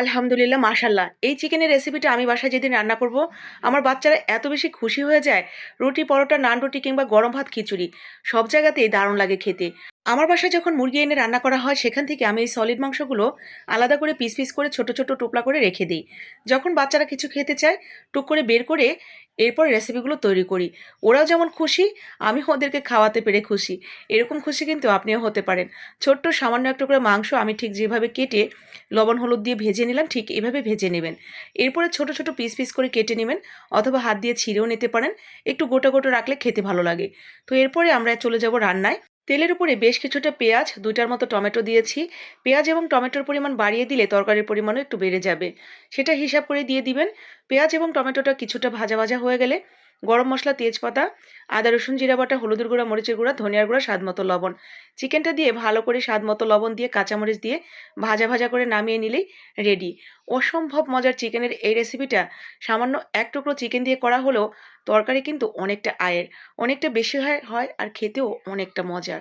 আলহামদুলিল্লাহ মাশাল্লাহ এই চিকেনের রেসিপিটা আমি বাসায় যেদিন রান্না করব, আমার বাচ্চারা এত বেশি খুশি হয়ে যায়। রুটি, পরোটা, নান রুটি কিংবা গরম ভাত খিচুড়ি, সব জায়গাতেই দারুণ লাগে খেতে। আমার বাসায় যখন মুরগি এনে রান্না করা হয়, সেখান থেকে আমি এই সলিড মাংসগুলো আলাদা করে পিস পিস করে ছোট ছোট টুকরা করে রেখে দিই। যখন বাচ্চারা কিছু খেতে চায়, টুক করে বের করে এরপর রেসিপিগুলো তৈরি করি। ওরাও যেমন খুশি, আমি ওদেরকে খাওয়াতে পেরে খুশি। এরকম খুশি কিন্তু আপনিও হতে পারেন। ছোট্ট সামান্য একটা করে মাংস আমি ঠিক যেভাবে কেটে লবণ, হলুদ দিয়ে ভেজে নিলাম, ঠিক এভাবে ভেজে নেবেন। এরপরে ছোট ছোট পিস পিস করে কেটে নেবেন, অথবা হাত দিয়ে ছিঁড়েও নিতে পারেন। একটু গোটা গোটা রাখলে খেতে ভালো লাগে। তো এরপরে আমরা চলে যাব রান্নায়। তেলের উপরে বেশ কিছুটা পেঁয়াজ, দুইটার মতো টমেটো দিয়েছি। পেঁয়াজ এবং টমেটোর পরিমাণ বাড়িয়ে দিলে তরকারির পরিমাণও একটু বেড়ে যাবে। সেটা হিসাব করে দিয়ে দিবেন। পেঁয়াজ এবং টমেটোটা কিছুটা ভাজা ভাজা হয়ে গেলে গরম মশলা, তেজপাতা, আদা, রসুন, জিরা বাটা, হলুদের গুঁড়া, মরিচের গুঁড়া, ধনিয়ার গুঁড়া, স্বাদ মতো লবণ। চিকেনটা দিয়ে ভালো করে স্বাদ মতো লবণ দিয়ে কাঁচামরিচ দিয়ে ভাজা ভাজা করে নামিয়ে নিলেই রেডি অসম্ভব মজার চিকেনের এই রেসিপিটা সামান্য এক টুকরো চিকেন দিয়ে করা হলেও তরকারি কিন্তু অনেকটা আয়ের, অনেকটা বেশি হয় হয় আর খেতেও অনেকটা মজার।